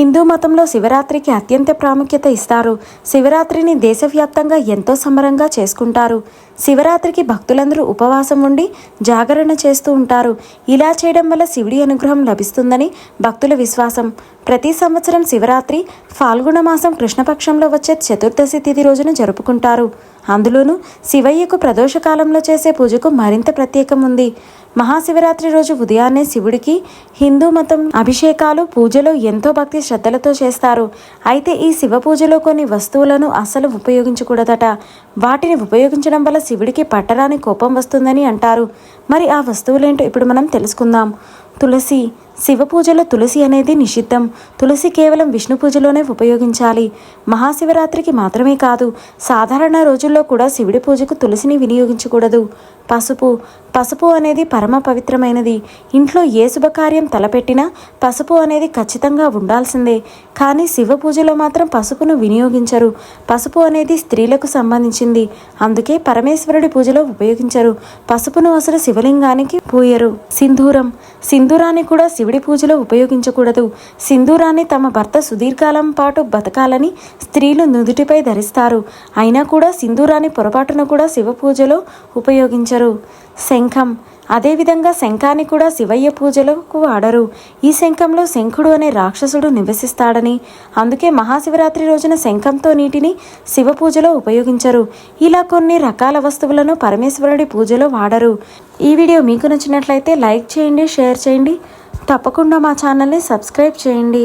హిందూ మతంలో శివరాత్రికి అత్యంత ప్రాముఖ్యత ఇస్తారు. శివరాత్రిని దేశవ్యాప్తంగా ఎంతో సమరంగా చేసుకుంటారు. శివరాత్రికి భక్తులందరూ ఉపవాసం ఉండి జాగరణ చేస్తూ ఉంటారు. ఇలా చేయడం వల్ల శివుడి అనుగ్రహం లభిస్తుందని భక్తుల విశ్వాసం. ప్రతి సంవత్సరం శివరాత్రి ఫాల్గుణ మాసం కృష్ణపక్షంలో వచ్చే చతుర్దశి తిథి రోజున జరుపుకుంటారు. అందులోనూ శివయ్యకు ప్రదోషకాలంలో చేసే పూజకు మరింత ప్రత్యేకం ఉంది. మహాశివరాత్రి రోజు ఉదయాన్నే శివుడికి హిందూ మతం అభిషేకాలు పూజలు ఎంతో భక్తి శ్రద్ధలతో చేస్తారు. అయితే ఈ శివ పూజలో కొన్ని వస్తువులను అసలు ఉపయోగించకూడదట. వాటిని ఉపయోగించడం వల్ల శివుడికి పట్టరాని కోపం వస్తుందని అంటారు. మరి ఆ వస్తువులేంటో ఇప్పుడు మనం తెలుసుకుందాం. తులసి. శివ పూజలో తులసి అనేది నిషిద్ధం. తులసి కేవలం విష్ణు పూజలోనే ఉపయోగించాలి. మహాశివరాత్రికి మాత్రమే కాదు సాధారణ రోజుల్లో కూడా శివుడి పూజకు తులసిని వినియోగించకూడదు. పసుపు. పసుపు అనేది పరమ పవిత్రమైనది. ఇంట్లో ఏ శుభకార్యం తలపెట్టినా పసుపు అనేది ఖచ్చితంగా ఉండాల్సిందే. కానీ శివ పూజలో మాత్రం పసుపును వినియోగించరు. పసుపు అనేది స్త్రీలకు సంబంధించింది. అందుకే పరమేశ్వరుడి పూజలో ఉపయోగించరు. పసుపును అసలు శివలింగానికి పూయరు. సింధూరం. సింధూరాన్ని కూడా శివుడి పూజలో ఉపయోగించకూడదు. సింధూరాన్ని తమ భర్త సుదీర్ఘకాలం పాటు బతకాలని స్త్రీలు నుదుటిపై ధరిస్తారు. అయినా కూడా సింధూరాన్ని పొరపాటున కూడా శివ పూజలో ఉపయోగించరు. శంఖం. అదేవిధంగా శంఖాన్ని కూడా శివయ్య పూజలకు వాడరు ఈ శంఖంలో శంఖుడు అనే రాక్షసుడు నివసిస్తాడని అందుకే మహాశివరాత్రి రోజున శంఖంతో నీటిని శివ పూజలో ఉపయోగించరు. ఇలా కొన్ని రకాల వస్తువులను పరమేశ్వరుడి పూజలో వాడరు. ఈ వీడియో మీకు నచ్చినట్లయితే లైక్ చేయండి షేర్ చేయండి. తప్పకుండా మా ఛానల్ని సబ్స్క్రైబ్ చేయండి.